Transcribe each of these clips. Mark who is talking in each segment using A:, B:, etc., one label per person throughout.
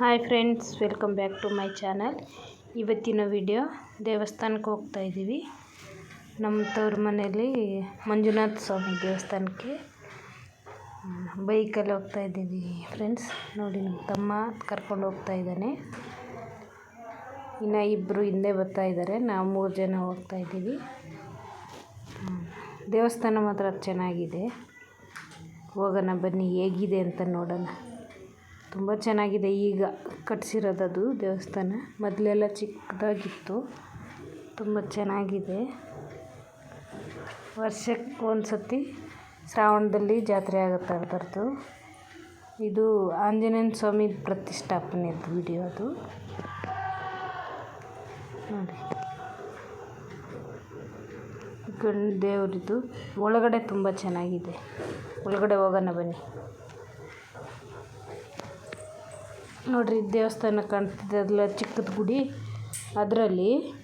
A: Hi friends welcome back to my channel ಇವತ್ತಿನ video ದೇವಸ್ಥಾನಕ್ಕೆ ಹೋಗ್ತಾ ಇದ್ದೀವಿ. ನಮ್ಮ ತವ್ರ ಮನೆಯಲ್ಲಿ ಮಂಜುನಾಥ ಸ್ವಾಮಿ ದೇವಸ್ಥಾನಕ್ಕೆ ಬೈಕಲ್ಲಿ ಹೋಗ್ತಾ ಇದ್ದೀವಿ ಫ್ರೆಂಡ್ಸ್ ನೋಡಿ ನಮ್ಮ ತಮ್ಮ ಕರ್ಕೊಂಡು ಹೋಗ್ತಾ ಇದ್ದಾನೆ. ಇನ್ನು ಇಬ್ಬರು ಹಿಂದೆ ಬರ್ತಾ ಇದ್ದಾರೆ. ನಾವು ಮೂರು ಜನ ಹೋಗ್ತಾ ಇದ್ದೀವಿ. ದೇವಸ್ಥಾನ ಮಾತ್ರ ಚೆನ್ನಾಗಿದೆ. ಹೋಗೋಣ ಬನ್ನಿ, ಹೇಗಿದೆ ಅಂತ ನೋಡೋಣ. ತುಂಬ ಚೆನ್ನಾಗಿದೆ ಈಗ ಕಟ್ಸಿರೋದದು ದೇವಸ್ಥಾನ. ಮೊದಲೆಲ್ಲ ಚಿಕ್ಕದಾಗಿತ್ತು. ತುಂಬ ಚೆನ್ನಾಗಿದೆ. ವರ್ಷಕ್ಕೆ ಒಂದು ಸತಿ ಶ್ರಾವಣದಲ್ಲಿ ಜಾತ್ರೆ ಆಗುತ್ತೆ ಅದರದ್ದು. ಇದು ಆಂಜನೇಯ ಸ್ವಾಮಿ ಪ್ರತಿಷ್ಠಾಪನೆದು ವಿಡಿಯೋ ಅದು. ನೋಡಿ. ಗಂಡ ದೇವರಿದು. ಒಳಗಡೆ ತುಂಬ ಚೆನ್ನಾಗಿದೆ. ಒಳಗಡೆ ಹೋಗೋಣ ಬನ್ನಿ. ನೋಡ್ರಿ ದೇವಸ್ಥಾನ ಕಾಣ್ತಿದೆ ಅದಲ್ಲ ಚಿಕ್ಕದ ಗುಡಿ. ಅದರಲ್ಲಿ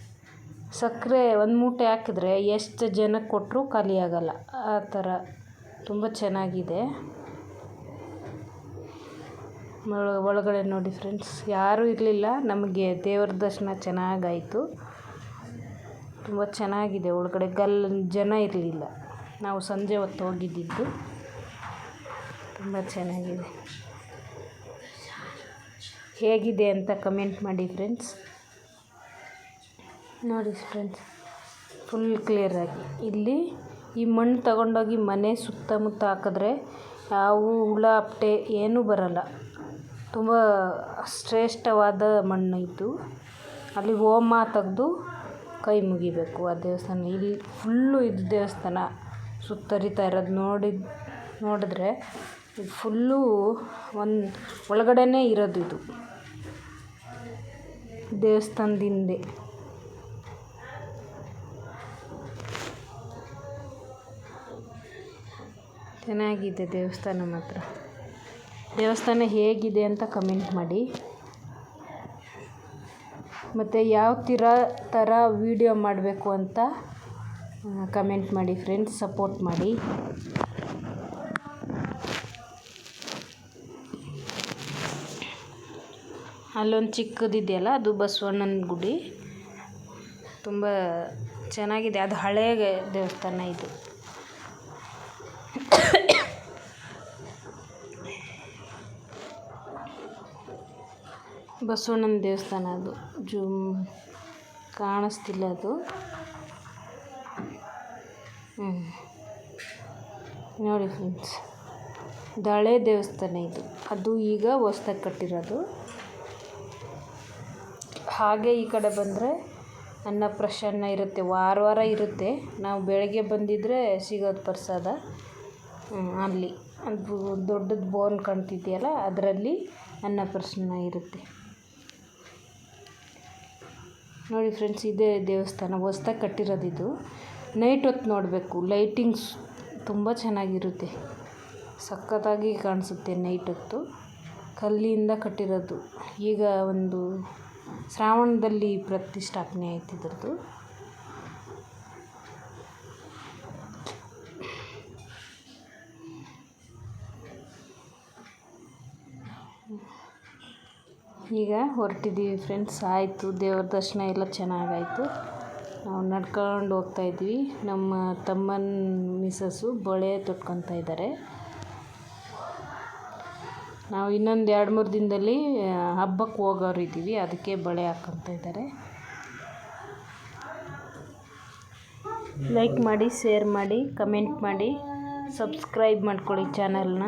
A: ಸಕ್ಕರೆ ಒಂದು ಮೂಟೆ ಹಾಕಿದ್ರೆ ಎಷ್ಟು ಜನಕ್ಕೆ ಕೊಟ್ಟರೂ ಖಾಲಿ ಆ ಥರ ತುಂಬ ಚೆನ್ನಾಗಿದೆ. ಒಳ- ಒಳಗಡೆ ನೋಡಿ ಫ್ರೆಂಡ್ಸ್ ಯಾರೂ ಇರಲಿಲ್ಲ, ನಮಗೆ ದೇವರ ದರ್ಶನ ಚೆನ್ನಾಗಾಯಿತು. ತುಂಬ ಚೆನ್ನಾಗಿದೆ, ಒಳಗಡೆ ಗಲ್, ಜನ ಇರಲಿಲ್ಲ. ನಾವು ಸಂಜೆ ಹೊತ್ತು ಹೋಗಿದ್ದಿದ್ದು ತುಂಬ ಚೆನ್ನಾಗಿದೆ. ಹೇಗಿದೆ ಅಂತ ಕಮೆಂಟ್ ಮಾಡಿ ಫ್ರೆಂಡ್ಸ್ ನೋಡಿ ಫ್ರೆಂಡ್ಸ್ ಫುಲ್ ಕ್ಲಿಯರಾಗಿ ಇಲ್ಲಿ ಈ ಮಣ್ಣು ತಗೊಂಡೋಗಿ ಮನೆ ಸುತ್ತಮುತ್ತ ಹಾಕಿದ್ರೆ ಯಾವ ಹುಳ ಅಪ್ಟೆ ಏನೂ ಬರಲ್ಲ. ತುಂಬ ಶ್ರೇಷ್ಠವಾದ ಮಣ್ಣು ಇದು. ಅಲ್ಲಿ ಹೋಮ ತೆಗೆದು ಕೈ ಮುಗಿಬೇಕು ಆ ದೇವಸ್ಥಾನ. ಇಲ್ಲಿ ಫುಲ್ಲು ಇದು ದೇವಸ್ಥಾನ ಸುತ್ತರಿತಾ ಇರೋದು ನೋಡಿ, ನೋಡಿದ್ರೆ ಇದು ಫುಲ್ಲು ಒಂದು ಒಳಗಡೆನೇ ಇರೋದು ಇದು. ದೇವಸ್ಥಾನದ ಹಿಂದೆ ಚೆನ್ನಾಗಿದೆ ದೇವಸ್ಥಾನ ಮಾತ್ರ. ದೇವಸ್ಥಾನ ಹೇಗಿದೆ ಅಂತ ಕಮೆಂಟ್ ಮಾಡಿ. ಮತ್ತು ಯಾವ ಥರ ಥರ ವೀಡಿಯೋ ಮಾಡಬೇಕು ಅಂತ ಕಮೆಂಟ್ ಮಾಡಿ ಫ್ರೆಂಡ್ಸ್ ಸಪೋರ್ಟ್ ಮಾಡಿ. ಅಲ್ಲೊಂದು ಚಿಕ್ಕದಿದೆಯಲ್ಲ, ಅದು ಬಸವಣ್ಣನ ಗುಡಿ. ತುಂಬ ಚೆನ್ನಾಗಿದೆ, ಅದು ಹಳೆಯ ದೇವಸ್ಥಾನ ಇದು. ಬಸವಣ್ಣನ ದೇವಸ್ಥಾನ ಅದು. ಜೂಮ್ ಕಾಣಿಸ್ತಿಲ್ಲ ಅದು. ನೋಡಿ ಫ್ರೆಂಡ್ಸ್ ದಳೆ ದೇವಸ್ಥಾನ ಇದು. ಅದು ಈಗ ಹೊಸ್ದಾಗಿ ಕಟ್ಟಿರೋದು. ಹಾಗೆ ಈ ಕಡೆ ಬಂದರೆ ಅನ್ನಪ್ರಸನ್ನ ಇರುತ್ತೆ, ವಾರ ವಾರ ಇರುತ್ತೆ. ನಾವು ಬೆಳಗ್ಗೆ ಬಂದಿದ್ದರೆ ಸಿಗೋದು ಪ್ರಸಾದ ಅಲ್ಲಿ. ಅದು ದೊಡ್ಡದು ಬೋನ್ ಕಾಣ್ತಿದೆಯಲ್ಲ, ಅದರಲ್ಲಿ ಅನ್ನ ಪ್ರಸನ್ನ ಇರುತ್ತೆ. ನೋಡಿ ಫ್ರೆಂಡ್ಸ್ ಇದೇ ದೇವಸ್ಥಾನ ಹೊಸ್ದಾಗಿ ಕಟ್ಟಿರೋದು ಇದು. ನೈಟ್ ಹೊತ್ತು ನೋಡಬೇಕು ಲೈಟಿಂಗ್ಸ್ ತುಂಬ ಚೆನ್ನಾಗಿರುತ್ತೆ. ಸಖತ್ತಾಗಿ ಕಾಣಿಸುತ್ತೆ ನೈಟ್ ಹೊತ್ತು. ಕಲ್ಲಿಂದ ಕಟ್ಟಿರೋದು. ಈಗ ಒಂದು ಶ್ರಾವಣದಲ್ಲಿ ಪ್ರತಿಷ್ಠಾಪನೆ ಆಯ್ತು ಇದ್ರದ್ದು. ಈಗ ಹೊರಟಿದ್ದೀವಿ ಫ್ರೆಂಡ್ಸ್. ಆಯಿತು, ದೇವ್ರ ದರ್ಶನ ಎಲ್ಲ ಚೆನ್ನಾಗಾಯಿತು. ನಾವು ನಡ್ಕೊಂಡು ಹೋಗ್ತಾ ಇದ್ವಿ ನಮ್ಮ ತಮ್ಮನ ಮಿಸಸ್ಸು ಬಳೆ ತೊಟ್ಕೊತಾ ಇದ್ದಾರೆ. ನಾವು ಇನ್ನೊಂದು ಎರಡು ಮೂರು ದಿನದಲ್ಲಿ ಹಬ್ಬಕ್ಕೆ ಹೋಗೋರು ಇದ್ದೀವಿ ಅದಕ್ಕೆ ಬಳೆ ಹಾಕೋಂತ ಇದ್ದಾರೆ. ಲೈಕ್ ಮಾಡಿ ಶೇರ್ ಮಾಡಿ ಕಮೆಂಟ್ ಮಾಡಿ ಸಬ್ಸ್ಕ್ರೈಬ್ ಮಾಡ್ಕೊಳ್ಳಿ ಚಾನಲ್ನ